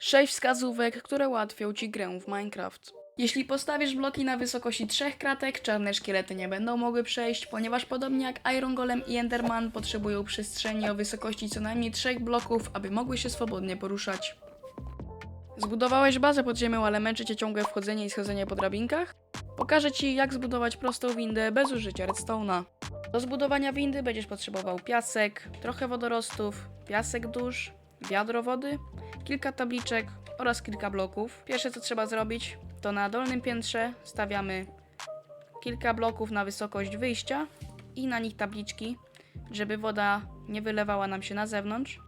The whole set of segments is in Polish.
6 wskazówek, które ułatwią Ci grę w Minecraft. Jeśli postawisz bloki na wysokości trzech kratek, czarne szkielety nie będą mogły przejść, ponieważ podobnie jak Iron Golem i Enderman potrzebują przestrzeni o wysokości co najmniej trzech bloków, aby mogły się swobodnie poruszać. Zbudowałeś bazę pod ziemią, ale męczy Cię ciągłe wchodzenie i schodzenie po drabinkach? Pokażę Ci, jak zbudować prostą windę bez użycia redstone'a. Do zbudowania windy będziesz potrzebował piasek, trochę wodorostów, piasek dusz, wiadro wody, kilka tabliczek oraz kilka bloków. Pierwsze co trzeba zrobić, to na dolnym piętrze stawiamy kilka bloków na wysokość wyjścia i na nich tabliczki, żeby woda nie wylewała nam się na zewnątrz.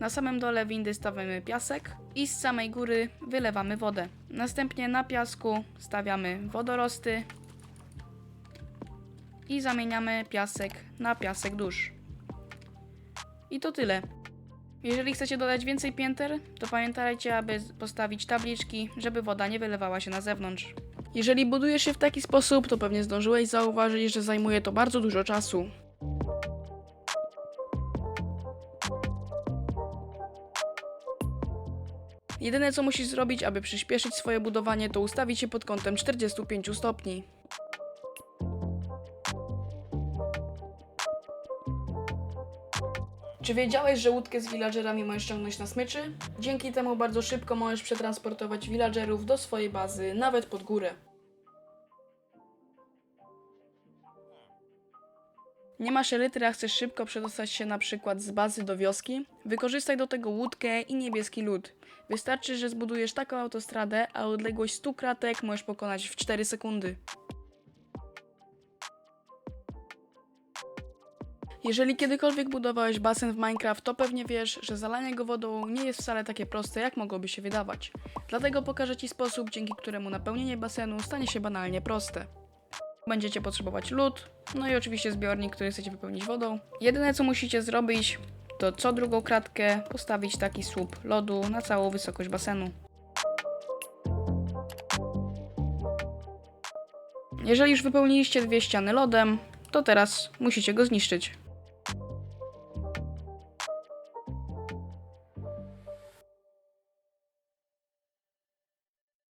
Na samym dole windy stawiamy piasek i z samej góry wylewamy wodę. Następnie na piasku stawiamy wodorosty i zamieniamy piasek na piasek dusz. I to tyle. Jeżeli chcecie dodać więcej pięter, to pamiętajcie, aby postawić tabliczki, żeby woda nie wylewała się na zewnątrz. Jeżeli budujesz się w taki sposób, to pewnie zdążyłeś zauważyć, że zajmuje to bardzo dużo czasu. Jedyne co musisz zrobić, aby przyspieszyć swoje budowanie, to ustawić się pod kątem 45 stopni. Czy wiedziałeś, że łódkę z villagerami możesz ściągnąć na smyczy? Dzięki temu bardzo szybko możesz przetransportować villagerów do swojej bazy, nawet pod górę. Nie masz elitry, a chcesz szybko przedostać się na przykład z bazy do wioski? Wykorzystaj do tego łódkę i niebieski lód. Wystarczy, że zbudujesz taką autostradę, a odległość 100 kratek możesz pokonać w 4 sekundy. Jeżeli kiedykolwiek budowałeś basen w Minecraft, to pewnie wiesz, że zalanie go wodą nie jest wcale takie proste, jak mogłoby się wydawać. Dlatego pokażę Ci sposób, dzięki któremu napełnienie basenu stanie się banalnie proste. Będziecie potrzebować lód, no i oczywiście zbiornik, który chcecie wypełnić wodą. Jedyne co musicie zrobić, to co drugą kratkę postawić taki słup lodu na całą wysokość basenu. Jeżeli już wypełniliście dwie ściany lodem, to teraz musicie go zniszczyć.